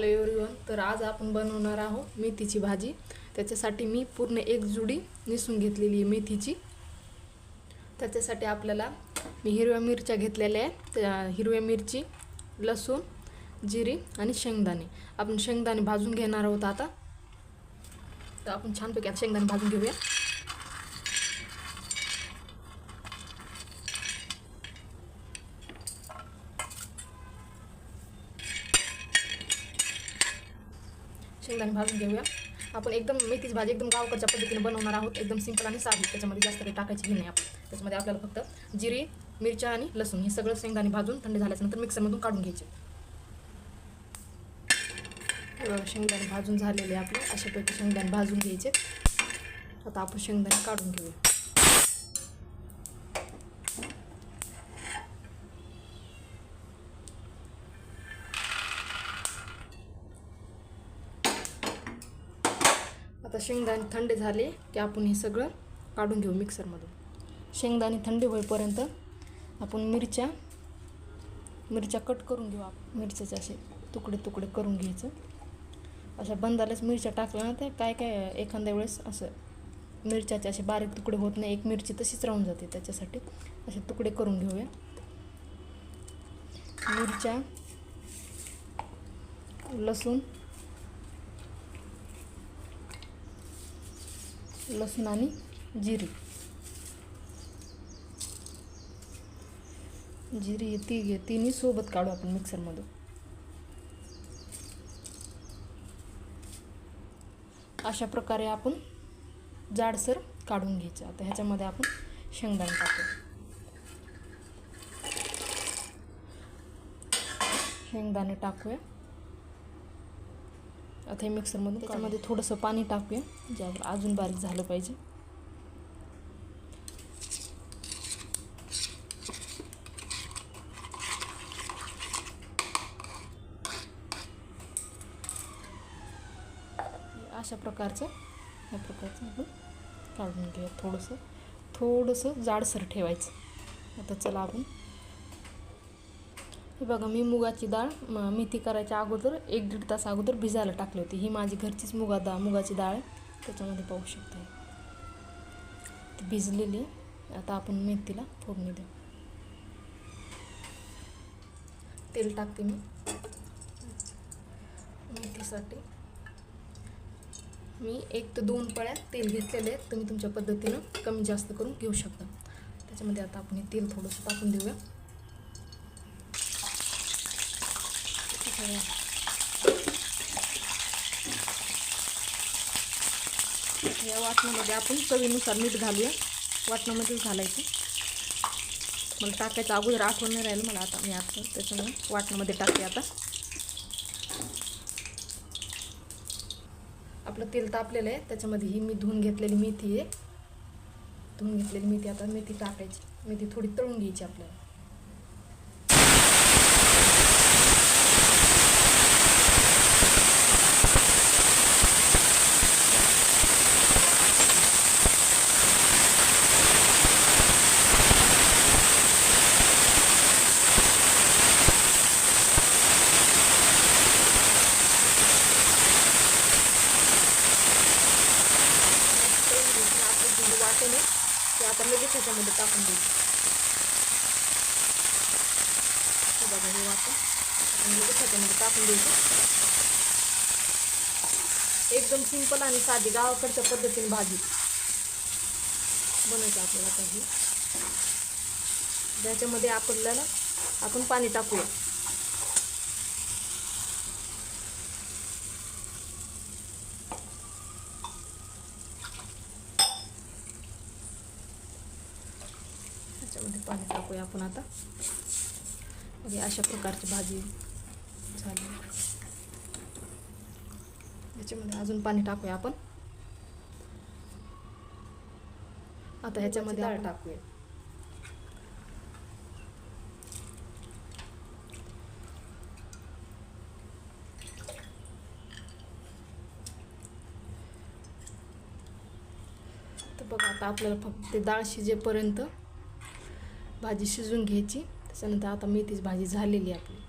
Hello everyone तर आज आपण बनवणार आहोत मेथीची भाजी. त्याच्यासाठी मी पूर्ण एक जुडी निसून घेतलेली आहे मेथीची. त्याच्यासाठी आपल्याला मी हिरव्या मिरच्या घेतलेल्या आहे त्या हिरव्या मिरची लसूण जिरी आणि शेंगदाणे. आपण शेंगदाणे भाजून घेणार आहोत आता. तर आपण छानपैकी आता शेंगदाणे भाजून घेऊया. शेंगदाणे भाजून घेऊया. आपण एकदम मेथीची भाजी एकदम गावकडच्या पद्धतीने बनवणार आहोत. एकदम सिंपल आणि साधी. त्याच्यामध्ये जास्त काही टाकायची हे नाही आपण. त्याच्यामध्ये आपल्याला फक्त जिरी मिरच्या आणि लसूण हे सगळं शेंगदाणे भाजून थंड झाल्याच्यानंतर मिक्सरमधून काढून घ्यायचे. शेंगदाणे भाजून झालेले आपले. अशापैकी शेंगदाणे भाजून घ्यायचे. आता आपण शेंगदाणे काढून घेऊया. आता शेंगदाणे थंड झाले की आपण हे सगळं काढून घेऊ मिक्सरमधून. शेंगदाणे थंड होईपर्यंत आपण मिरच्या मिरच्या कट करून घेऊ आपण मिरच्याचे असे तुकडे तुकडे करून घ्यायचं. अशा बंदालाच मिरच्या टाकल्या ना त्या काय काय एखाद्या वेळेस असं मिरच्याचे असे बारीक तुकडे होत नाही एक मिरची तशीच राहून जाते त्याच्यासाठी. असे तुकडे करून घेऊया. मिरच्या लसूण लसूण आणि जिरी. जिरी ती ती तिन्ही सोबत काढू आपण मिक्सरमधून. अशा प्रकारे आपण जाडसर काढून घ्यायचं. आता ह्याच्यामध्ये आपण शेंगदाणे टाकू शेंगदाणे टाकूया. आता हे मिक्सरमधून त्याच्यामध्ये थोडंसं पाणी टाकूया जे अजून बारीक झालं पाहिजे. अशा प्रकारचं या प्रकारचं आपण काढून घेऊया थोडंसं. थोडंसं जाडसर ठेवायचं. आता चला आपण हे बघा मी मुगाची डाळ मेथी करायच्या अगोदर एक दीड तास अगोदर भिजायला टाकली होती. ही माझी घरचीच मुगा डाळ मुगाची डाळ आहे. त्याच्यामध्ये पाहू शकता ती भिजलेली आहे. आता आपण मेथीला फोडणी देऊ. तेल टाकते मी. मेथीसाठी मी एक ते दोन पळ्या तेल घेतलेले आहेत. तुम्ही तुमच्या पद्धतीनं कमी जास्त करून घेऊ शकता. त्याच्यामध्ये आता आपण हे तेल थोडंसं टाकून देऊया. या वाटणामध्ये आपण चवीनुसार मीठ घालूया. वाटणामध्येच घालायचं. मला टाकायचं अगोदर आठवण नाही राहिलं मला आता मी आता त्याच्यामुळे वाटणामध्ये टाकते आता. आपलं तेल तापलेलं आहे. त्याच्यामध्ये ही मी धुवून घेतलेली मेथी आहे. धुवून घेतलेली मेथी आता मेथी टाकायची. मेथी थोडी तळून घ्यायची आपल्याला तळून घ्यायची आपली जी ते आता लगेच ह्याच्यामध्ये टाकून देऊ बघा हे वाटण आपण लगेच ह्याच्यामध्ये टाकून द्यायचं एकदम सिंपल आणि साधी गावाकडच्या पद्धतीने भाजी बनायची आपल्याला आता ज्याच्यामध्ये आपल्याला आपण पाणी टाकूया. त्याच्यामध्ये पाणी टाकूया आपण आता. म्हणजे अशा प्रकारची भाजी झाली. याच्यामध्ये अजून पाणी टाकूया आपण. आता ह्याच्यामध्ये डाळ टाकूया. तर बघा आता आपल्याला फक्त ते डाळ शिजेपर्यंत भाजी शिजून घ्यायची. त्याच्यानंतर आता मेथीची भाजी झालेली आहे आपली.